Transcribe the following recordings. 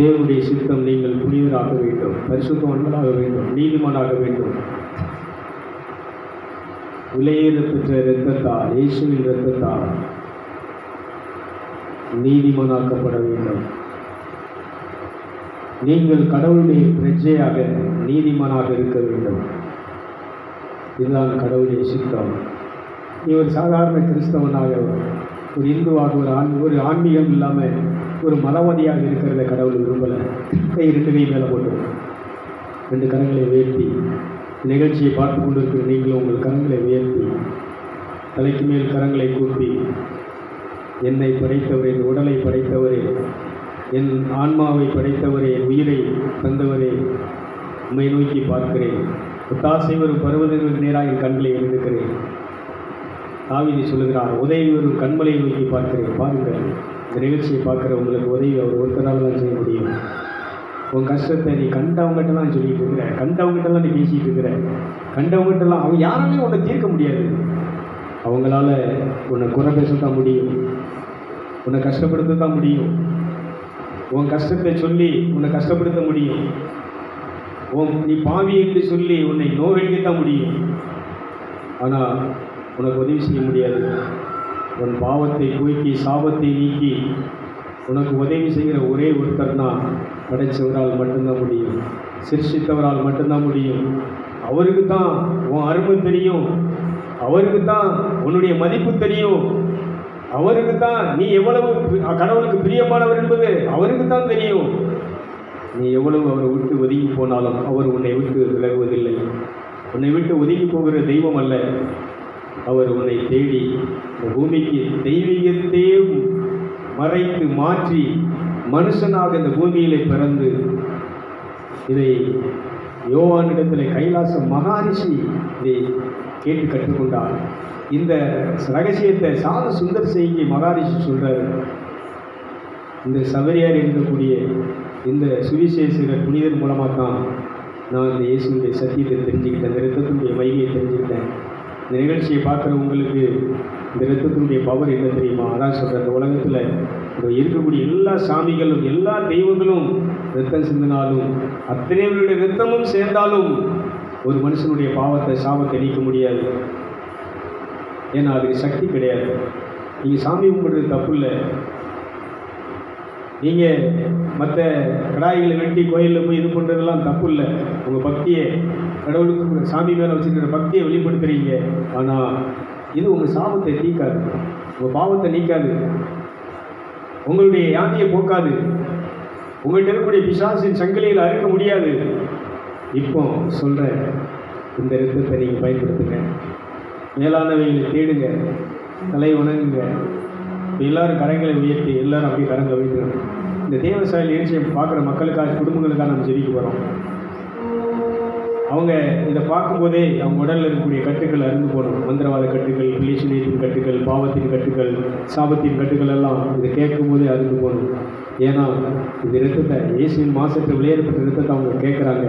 தேவனுடைய சித்தம் நீங்கள் புனிதராக வேண்டும் பரிசுத்தவன்களாக வேண்டும் நீதிமானாக வேண்டும். விலையேற பெற்ற இரத்தத்தால் இயேசுவின் இரத்தத்தால் நீதிமானாக்கப்பட வேண்டும். நீங்கள் கடவுளுடைய பிரஜையாக நீதிமானாக இருக்க வேண்டும். இதுதான் கடவுளுடைய சித்தம். நீ ஒரு சாதாரண கிறிஸ்தவனாக ஒரு இந்துவாக ஒரு ஆண் ஒரு ஆன்மீகம் இல்லாமல் ஒரு மதவாதியாக இருக்கிறத கடவுள் விரும்பலை. கை ரெண்டு கை மேலே போட்டு ரெண்டு கரங்களை உயர்த்தி நிகழ்ச்சியை பார்த்து கொண்டிருக்கிற நீங்களும் உங்கள் கரங்களை உயர்த்தி தலைக்கு மேல் கரங்களை கூப்பி என்னை படைத்தவரே என் உடலை படைத்தவரே என் ஆன்மாவை படைத்தவரே என் உயிரை தந்தவரே உண்மை நோக்கி பார்க்கிறேன். ஒத்தாசை வரும் பருவதற்கு நேராக என் கண்களை எழுதுக்கிறேன் தாவிதி சொல்லுகிறார் உதவி வரும் கண்மலை நோக்கி பார்க்கிறேன். பாருங்கள். இந்த நிகழ்ச்சியை பார்க்குற உங்களுக்கு உதவி அவர் ஒருத்தரால் தான் செய்ய முடியும். உன் கஷ்டத்தை நீ கண்டவங்ககிட்டலாம் சொல்லிட்டு இருக்கிற. கண்டவங்ககிட்டலாம் நீ பேசிட்டு இருக்கிற. கண்டவங்ககிட்டலாம் அவங்க யாராலையும் உன்னை தீர்க்க முடியாது. அவங்களால உன்னை குறை பேசத்தான் முடியும். உன்னை கஷ்டப்படுத்த தான் முடியும். உன் கஷ்டத்தை சொல்லி உன்னை கஷ்டப்படுத்த முடியும். உன் நீ பாவி என்று சொல்லி உன்னை நோகடிக்கத்தான் முடியும். ஆனால் உனக்கு உதவி செய்ய முடியாது. உன் பாவத்தை போக்கி சாபத்தை நீக்கி உனக்கு உதவி செய்கிற ஒரே ஒருத்தர் தான் படைச்சவரால் மட்டும்தான் முடியும். சிருஷித்தவரால் மட்டும்தான் முடியும். அவருக்கு தான் உன் அருமை தெரியும். அவருக்கு தான் உன்னுடைய மதிப்பு தெரியும். அவருக்கு தான் நீ எவ்வளவு கடவுளுக்கு பிரியமானவர் என்பது அவருக்கு தான் தெரியும். நீ எவ்வளவு அவரை விட்டு ஒதுங்கி போனாலும் அவர் உன்னை விட்டு விலகுவதில்லை. உன்னை விட்டு ஒதுங்கி போகிற தெய்வம் அல்ல. அவர் உன்னை தேடி பூமிக்கு தெய்வீகத்தையே மறைத்து மாற்றி மனுஷனாக இந்த பூமியிலே பிறந்து இதை யோவானிடத்தில் கைலாச மகாரிஷி இதை கேட்டு கற்றுக்கொண்டார். இந்த ரகசியத்தை சாத சுந்தர் செய்கி மகாரிஷி சொல்றாரு. இந்த சபரியார் இருக்கக்கூடிய இந்த சுவிசேஷகர் புனிதர் மூலமாக தான் நான் இந்த இயேசுடைய சத்தியத்தை தெரிஞ்சுக்கிட்டேன் இந்த ரத்தத்தினுடைய வைகையை தெரிஞ்சுக்கிட்டேன். இந்த நிகழ்ச்சியை பார்க்குற உங்களுக்கு இந்த ரத்தத்தினுடைய பவர் என்ன தெரியுமா? அதான் சொல்கிற இந்த உலகத்தில் இந்த இருக்கக்கூடிய எல்லா சாமிகளும் எல்லா தெய்வங்களும் ரத்தம் சிந்தினாலும் அத்தனைவருடைய ரத்தமும் சேர்ந்தாலும் ஒரு மனுஷனுடைய பாவத்தை சாபத்தை நீக்க முடியாது. ஏன்னா அதுக்கு சக்தி கிடையாது. நீங்கள் சாமி கும்பிடுறது தப்பு இல்லை. நீங்கள் மற்ற கடாய்களை வெட்டி கோயிலில் போய் இது பண்ணுறதெல்லாம் தப்பு இல்லை உங்கள் பக்தியை கடவுளுக்கு சாமி மேலே வச்சுருக்கிற பக்தியை வெளிப்படுத்துகிறீங்க ஆனால் இது உங்கள் சாபத்தை நீக்காது. உங்கள் பாவத்தை நீக்காது. உங்களுடைய யாதியை போக்காது. உங்கள்கிட்ட இருக்கக்கூடிய பிசாசின் சங்கிலியில் அறுக்க முடியாது. இப்போ சொல்கிறேன் இந்த ரத்தத்தை நீங்கள் பயன்படுத்துங்க. மேலானவைகளை தேடுங்க. தலை உணங்குங்க எல்லாரும் கரங்களை உயர்த்தி எல்லாரும் அப்படியே கரங்களை வைக்கணும் இந்த தேவசாயல் நிகழ்ச்சியை பார்க்குற மக்களுக்காக குடும்பங்களுக்காக நம்ம ஜெயிக்க போகிறோம் அவங்க இதை பார்க்கும்போதே அவங்க உடலில் இருக்கக்கூடிய கட்டுக்கள் அருந்து போகணும் மந்திரவாத கட்டுக்கள் பிளீஷனியத்தின் கட்டுக்கள் பாவத்தின் கட்டுக்கள் சாபத்தின் கட்டுக்கள் எல்லாம் இதை கேட்கும்போதே அருந்து போகணும் ஏன்னா இந்த ரத்தத்தை இயேசுவின் மாசத்தில் விளையாடப்பட்ட ரத்தத்தை அவங்க கேட்குறாங்க.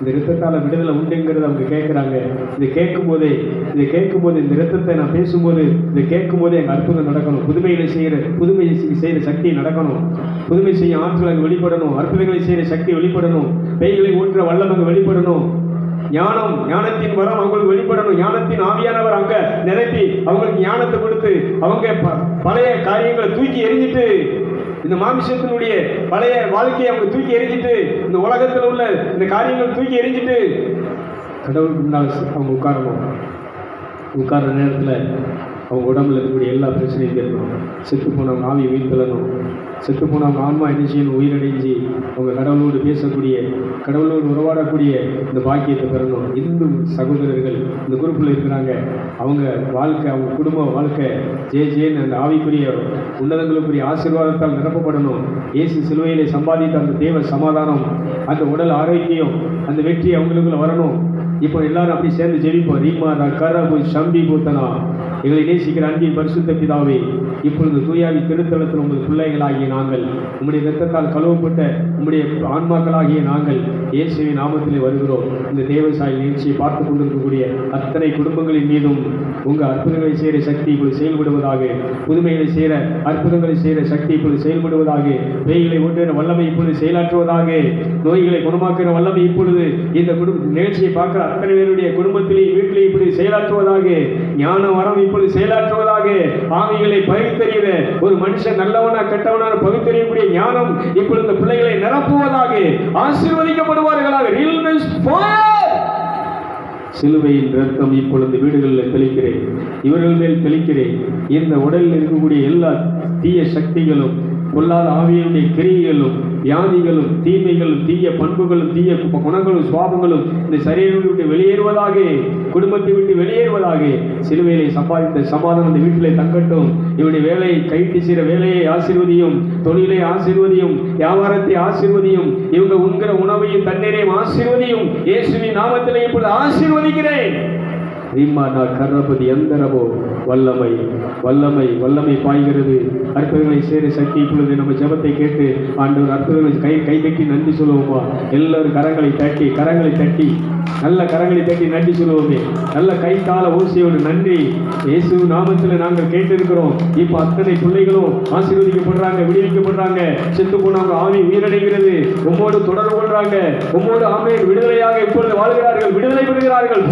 இந்த ரத்தத்தால் விடுதலை உண்டுங்கிறத அவங்க கேட்குறாங்க இதை கேட்கும்போதே இதை கேட்கும்போது இந்த ரத்தத்தை நான் பேசும்போது இதை கேட்கும்போதே எங்கள் அற்புதம் நடக்கணும். புதுமைகளை செய்கிற புதுமை செய்கிற சக்தி நடக்கணும். புதுமை செய்யும் ஆற்றல் அங்கே வெளிப்படணும். அற்புதங்களை செய்கிற சக்தி வெளிப்படணும். பெய்களை ஊற்ற வல்லம் அங்கே வெளிப்படணும். ஞானம் ஞானத்தின் வரம் அவங்களுக்கு வெளிப்படணும். ஞானத்தின் ஆவியானவர் அங்க நிரப்பி அவங்களுக்கு ஞானத்தை கொடுத்து அவங்க ப- பழைய காரியங்களை தூக்கி எறிஞ்சிட்டு இந்த மாமிசத்தினுடைய பழைய வாழ்க்கையை அவங்க தூக்கி எரிஞ்சிட்டு இந்த உலகத்தில் உள்ள இந்த காரியங்கள் தூக்கி எரிஞ்சிட்டு கடவுளுக்கு முன்னால் அவங்க உட்காரணும். உட்கார்ற நேரத்தில் அவங்க உடம்புல இருக்கக்கூடிய எல்லா பிரச்சனையும் தீர்க்கணும். செத்து போனவங்க ஆவி உயிர்த்தெழணும் செத்து போனவங்க ஆன்மா என்ன செய்யணும் உயிரடைஞ்சு அவங்க கடவுளோடு பேசக்கூடிய கடவுளோடு உறவாடக்கூடிய இந்த பாக்கியத்தை பெறணும். இந்து சகோதரர்கள் இந்த குரூப்பில் இருக்கிறாங்க. அவங்க வாழ்க்கை அவங்க குடும்ப வாழ்க்கை ஜே ஜேன்னு அந்த ஆவிக்குரிய உன்னதங்களுக்குரிய ஆசீர்வாதத்தால் நிரப்பப்படணும். இயேசு சிலுவையிலே சம்பாதித்த அந்த தேவ சமாதானம் அந்த உடல் ஆரோக்கியம் அந்த வெற்றி அவங்களுக்குள்ள வரணும். இப்போ எல்லாரும் அப்படி சேர்ந்து ஜெபிப்போம். ரீமா கரபு சம்பி பூத்தனா. எங்களை நேசிக்கிற அன்பின் பரிசுத்த பிதாவே இப்பொழுது தூயாவி திருத்தலத்தில் உங்கள் பிள்ளைகளாகிய நாங்கள் உம்முடைய ரத்தத்தால் கழுவப்பட்ட உம்முடைய ஆன்மாக்களாகிய நாங்கள் இயேசுவை நாமத்திலே வருகிறோம். இந்த தேவசாய் நிகழ்ச்சியை பார்த்து கொண்டிருக்கக்கூடிய அத்தனை குடும்பங்களின் மீதும் உங்கள் அற்புதங்களை செய்கிற சக்தி இப்பொழுது செயல்படுவதாக புதுமைகளை செய்கிற அற்புதங்களை செய்கிற சக்தி இப்பொழுது செயல்படுவதாக பேய்களை ஒன்றுகிற வல்லமை இப்பொழுது செயலாற்றுவதாக நோய்களை குணமாக்குகிற வல்லமை இப்பொழுது இந்த குடும்ப நிகழ்ச்சியை பார்க்கிற அத்தனை பேருடைய குடும்பத்திலேயும் வீட்டிலேயும் இப்படி செயலாற்றுவதாக ஞான வரம் இப்பொழுது செயலாற்றுவதாக ஆவிகளை பகுத்தறிகிற ஒரு மனுஷன் நல்லவனா கெட்டவனா பகுத்தறியக்கூடிய ஞானம் இப்பொழுது இந்த பிள்ளைகளை நிரப்புவதாக ஆசீர்வதிக்கப்படுவார்களாக. சிலுவையின் ரத்தம் இப்பொழுது வீடுகளில் தெளிக்கிறேன் இவர்கள் மேல் தெளிக்கிறேன். இந்த உடலில் இருக்கக்கூடிய எல்லா தீய சக்திகளும் பொல்லாத ஆவியனுடைய கிரியைகளும் வியாதிகளும் தீமைகளும் தீய பண்புகளும் தீய குணங்களும் சுவாபங்களும் இந்த சரீரத்தை விட்டு வெளியேறுவதாக குடும்பத்தை விட்டு வெளியேறுவதாக சிலுவையிலே சம்பாதித்த சமாதானம் இந்த வீட்டிலே தங்கட்டும். இவருடைய வேலையை கைட்டு செய்கிற வேலையை ஆசிர்வதியும் தொழிலை ஆசீர்வதியும் வியாபாரத்தை ஆசீர்வதியும் இவங்க உண்கிற உணவையும் தண்ணீரையும் ஆசீர்வதியும் இயேசுவின் நாமத்திலே இப்பொழுது ஆசீர்வதிக்கிறேன். ரீமானா கர்ணபதி எந்தரவோ வல்லமை வல்லமை வல்லமை பாய்கிறது. அற்புதங்களை சேர சக்தி இப்பொழுது நம்ம ஜெபத்தை கேட்டு ஆண்டவர் அற்புதங்களை கை கை தட்டி நன்றி சொல்லுவோமா? எல்லோரும் கரங்களை தட்டி கரங்களை தட்டி நல்ல கரங்களை தட்டி நன்றி சொல்லுவோமே. நல்ல கை கால ஓசையோடு நன்றி. இயேசு நாமத்தில் நாங்கள் கேட்டிருக்கிறோம். இப்போ அத்தனை பிள்ளைகளும் ஆசீர்வதிக்கப்படுறாங்க விடுவிக்கப்படுறாங்க. செத்து போனவங்க ஆவி உயிரடைகிறது. உம்மோடு தொடர்பு கொள்றாங்க. உம்மோடு ஆமை விடுதலையாக இப்பொழுது வாழ்கிறார்கள். விடுதலை பெறுகிறார்கள்.